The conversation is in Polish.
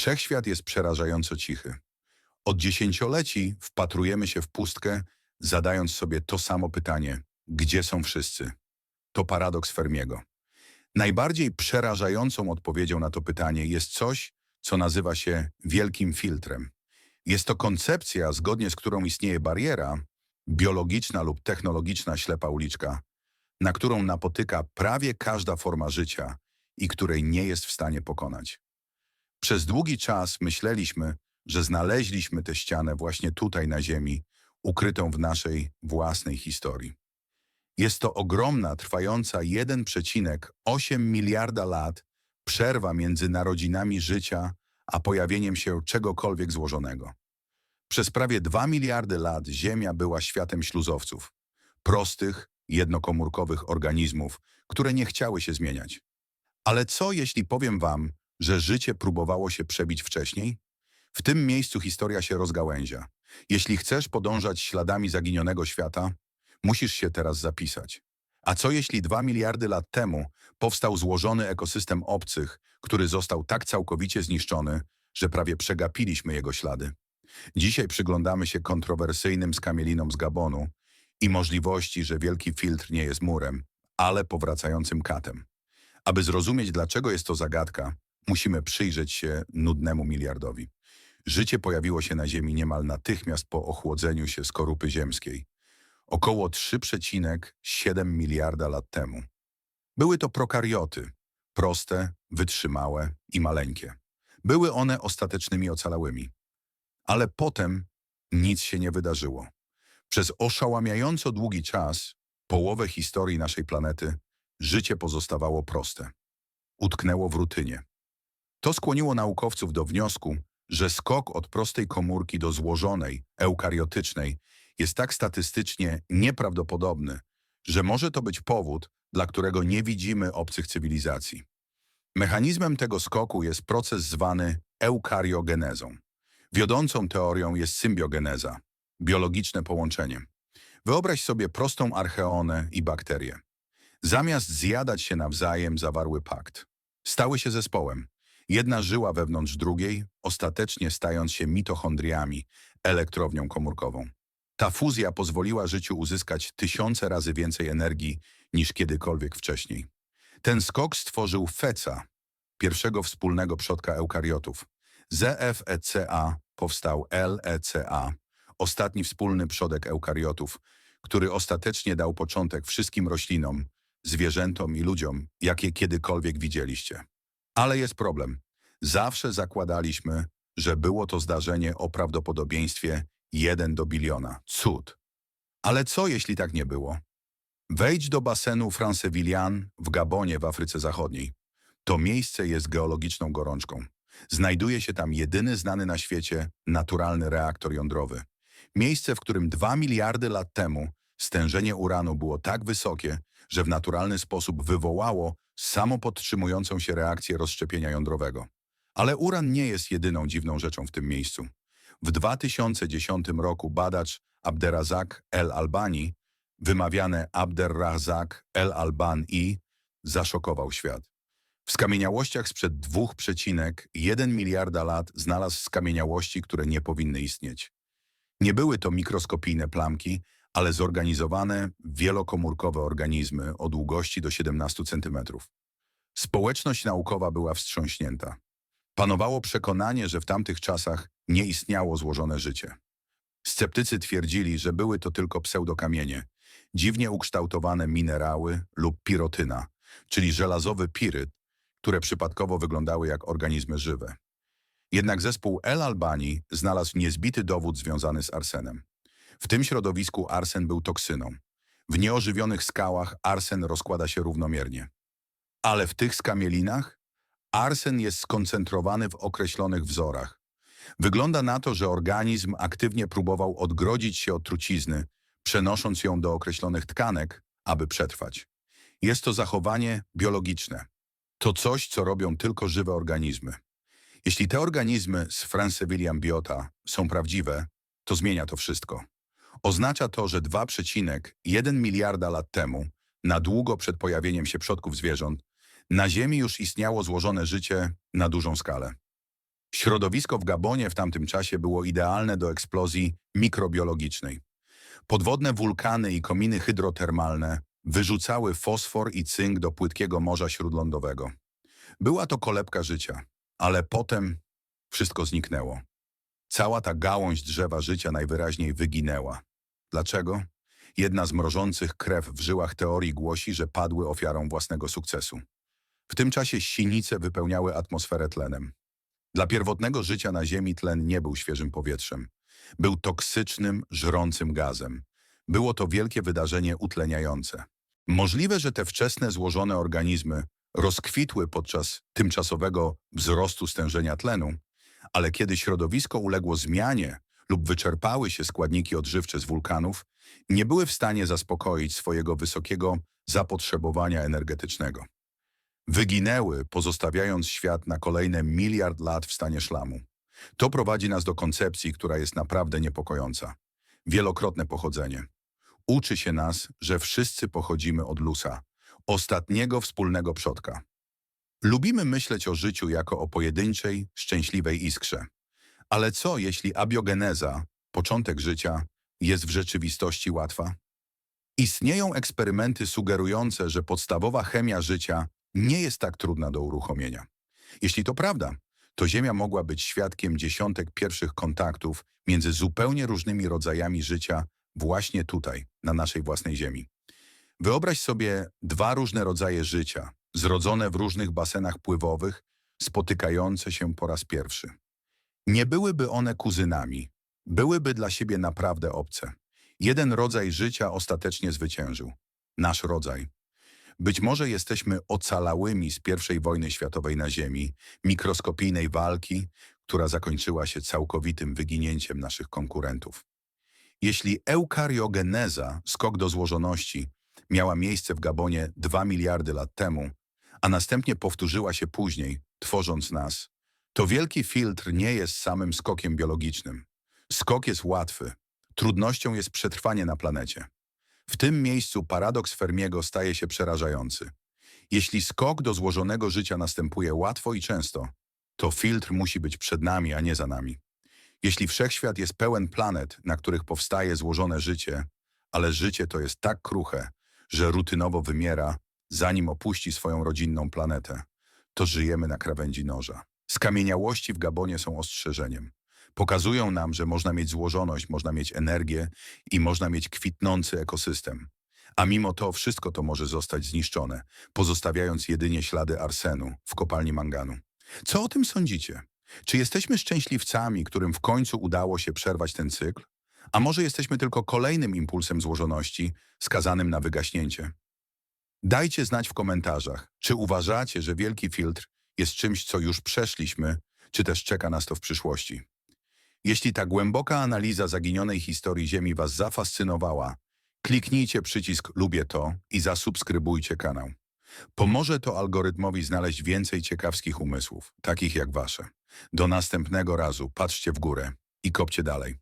Wszechświat jest przerażająco cichy. Od dziesięcioleci wpatrujemy się w pustkę, zadając sobie to samo pytanie: gdzie są wszyscy? To paradoks Fermiego. Najbardziej przerażającą odpowiedzią na to pytanie jest coś, co nazywa się wielkim filtrem. Jest to koncepcja, zgodnie z którą istnieje bariera, biologiczna lub technologiczna ślepa uliczka, na którą napotyka prawie każda forma życia i której nie jest w stanie pokonać. Przez długi czas myśleliśmy, że znaleźliśmy tę ścianę właśnie tutaj na Ziemi, ukrytą w naszej własnej historii. Jest to ogromna, trwająca 1,8 miliarda lat przerwa między narodzinami życia a pojawieniem się czegokolwiek złożonego. Przez prawie 2 miliardy lat Ziemia była światem śluzowców, prostych, jednokomórkowych organizmów, które nie chciały się zmieniać. Ale co jeśli powiem wam, że życie próbowało się przebić wcześniej? W tym miejscu historia się rozgałęzia. Jeśli chcesz podążać śladami zaginionego świata, musisz się teraz zapisać. A co jeśli dwa miliardy lat temu powstał złożony ekosystem obcych, który został tak całkowicie zniszczony, że prawie przegapiliśmy jego ślady? Dzisiaj przyglądamy się kontrowersyjnym skamielinom z Gabonu i możliwości, że wielki filtr nie jest murem, ale powracającym katem. Aby zrozumieć, dlaczego jest to zagadka, musimy przyjrzeć się nudnemu miliardowi. Życie pojawiło się na Ziemi niemal natychmiast po ochłodzeniu się skorupy ziemskiej, około 3,7 miliarda lat temu. Były to prokarioty, proste, wytrzymałe i maleńkie. Były one ostatecznymi ocalałymi. Ale potem nic się nie wydarzyło. Przez oszałamiająco długi czas, połowę historii naszej planety, życie pozostawało proste. Utknęło w rutynie. To skłoniło naukowców do wniosku, że skok od prostej komórki do złożonej, eukariotycznej, jest tak statystycznie nieprawdopodobny, że może to być powód, dla którego nie widzimy obcych cywilizacji. Mechanizmem tego skoku jest proces zwany eukariogenezą. Wiodącą teorią jest symbiogeneza, biologiczne połączenie. Wyobraź sobie prostą archeonę i bakterię. Zamiast zjadać się nawzajem, zawarły pakt. Stały się zespołem. Jedna żyła wewnątrz drugiej, ostatecznie stając się mitochondriami, elektrownią komórkową. Ta fuzja pozwoliła życiu uzyskać tysiące razy więcej energii niż kiedykolwiek wcześniej. Ten skok stworzył feca, pierwszego wspólnego przodka eukariotów. FECA powstał LECA, ostatni wspólny przodek eukariotów, który ostatecznie dał początek wszystkim roślinom, zwierzętom i ludziom, jakie kiedykolwiek widzieliście. Ale jest problem. Zawsze zakładaliśmy, że było to zdarzenie o prawdopodobieństwie 1 do biliona. Cud. Ale co jeśli tak nie było? Wejdź do basenu Francevillán w Gabonie w Afryce Zachodniej. To miejsce jest geologiczną gorączką. Znajduje się tam jedyny znany na świecie naturalny reaktor jądrowy. Miejsce, w którym 2 miliardy lat temu stężenie uranu było tak wysokie, że w naturalny sposób wywołało samopodtrzymującą się reakcję rozszczepienia jądrowego. Ale uran nie jest jedyną dziwną rzeczą w tym miejscu. W 2010 roku badacz Abderrazak El Albani, wymawiane Abderrazak El Albani, zaszokował świat. W skamieniałościach sprzed 2,1 miliarda lat znalazł skamieniałości, które nie powinny istnieć. Nie były to mikroskopijne plamki, ale zorganizowane, wielokomórkowe organizmy o długości do 17 cm. Społeczność naukowa była wstrząśnięta. Panowało przekonanie, że w tamtych czasach nie istniało złożone życie. Sceptycy twierdzili, że były to tylko pseudokamienie, dziwnie ukształtowane minerały lub pirotyna, czyli żelazowy piryt, które przypadkowo wyglądały jak organizmy żywe. Jednak zespół El Albani znalazł niezbity dowód związany z arsenem. W tym środowisku arsen był toksyną. W nieożywionych skałach arsen rozkłada się równomiernie. Ale w tych skamielinach arsen jest skoncentrowany w określonych wzorach. Wygląda na to, że organizm aktywnie próbował odgrodzić się od trucizny, przenosząc ją do określonych tkanek, aby przetrwać. Jest to zachowanie biologiczne. To coś, co robią tylko żywe organizmy. Jeśli te organizmy z Francevilian Biota są prawdziwe, to zmienia to wszystko. Oznacza to, że 2,1 miliarda lat temu, na długo przed pojawieniem się przodków zwierząt, na Ziemi już istniało złożone życie na dużą skalę. Środowisko w Gabonie w tamtym czasie było idealne do eksplozji mikrobiologicznej. Podwodne wulkany i kominy hydrotermalne wyrzucały fosfor i cynk do płytkiego Morza Śródlądowego. Była to kolebka życia, ale potem wszystko zniknęło. Cała ta gałąź drzewa życia najwyraźniej wyginęła. Dlaczego? Jedna z mrożących krew w żyłach teorii głosi, że padły ofiarą własnego sukcesu. W tym czasie sinice wypełniały atmosferę tlenem. Dla pierwotnego życia na Ziemi tlen nie był świeżym powietrzem. Był toksycznym, żrącym gazem. Było to wielkie wydarzenie utleniające. Możliwe, że te wczesne złożone organizmy rozkwitły podczas tymczasowego wzrostu stężenia tlenu, ale kiedy środowisko uległo zmianie lub wyczerpały się składniki odżywcze z wulkanów, nie były w stanie zaspokoić swojego wysokiego zapotrzebowania energetycznego. Wyginęły, pozostawiając świat na kolejne miliard lat w stanie szlamu. To prowadzi nas do koncepcji, która jest naprawdę niepokojąca. Wielokrotne pochodzenie. Uczy się nas, że wszyscy pochodzimy od lusa, ostatniego wspólnego przodka. Lubimy myśleć o życiu jako o pojedynczej, szczęśliwej iskrze. Ale co, jeśli abiogeneza, początek życia, jest w rzeczywistości łatwa? Istnieją eksperymenty sugerujące, że podstawowa chemia życia nie jest tak trudna do uruchomienia. Jeśli to prawda, to Ziemia mogła być świadkiem dziesiątek pierwszych kontaktów między zupełnie różnymi rodzajami życia właśnie tutaj, na naszej własnej Ziemi. Wyobraź sobie dwa różne rodzaje życia, zrodzone w różnych basenach pływowych, spotykające się po raz pierwszy. Nie byłyby one kuzynami, byłyby dla siebie naprawdę obce. Jeden rodzaj życia ostatecznie zwyciężył. Nasz rodzaj. Być może jesteśmy ocalałymi z I wojny światowej na Ziemi, mikroskopijnej walki, która zakończyła się całkowitym wyginięciem naszych konkurentów. Jeśli eukariogeneza, skok do złożoności, miała miejsce w Gabonie 2 miliardy lat temu, a następnie powtórzyła się później, tworząc nas, to wielki filtr nie jest samym skokiem biologicznym. Skok jest łatwy. Trudnością jest przetrwanie na planecie. W tym miejscu paradoks Fermiego staje się przerażający. Jeśli skok do złożonego życia następuje łatwo i często, to filtr musi być przed nami, a nie za nami. Jeśli wszechświat jest pełen planet, na których powstaje złożone życie, ale życie to jest tak kruche, że rutynowo wymiera, zanim opuści swoją rodzinną planetę, to żyjemy na krawędzi noża. Skamieniałości w Gabonie są ostrzeżeniem. Pokazują nam, że można mieć złożoność, można mieć energię i można mieć kwitnący ekosystem. A mimo to wszystko to może zostać zniszczone, pozostawiając jedynie ślady arsenu w kopalni manganu. Co o tym sądzicie? Czy jesteśmy szczęśliwcami, którym w końcu udało się przerwać ten cykl? A może jesteśmy tylko kolejnym impulsem złożoności, skazanym na wygaśnięcie? Dajcie znać w komentarzach, czy uważacie, że wielki filtr jest czymś, co już przeszliśmy, czy też czeka nas to w przyszłości. Jeśli ta głęboka analiza zaginionej historii Ziemi Was zafascynowała, kliknijcie przycisk Lubię to i zasubskrybujcie kanał. Pomoże to algorytmowi znaleźć więcej ciekawskich umysłów, takich jak Wasze. Do następnego razu patrzcie w górę i kopcie dalej.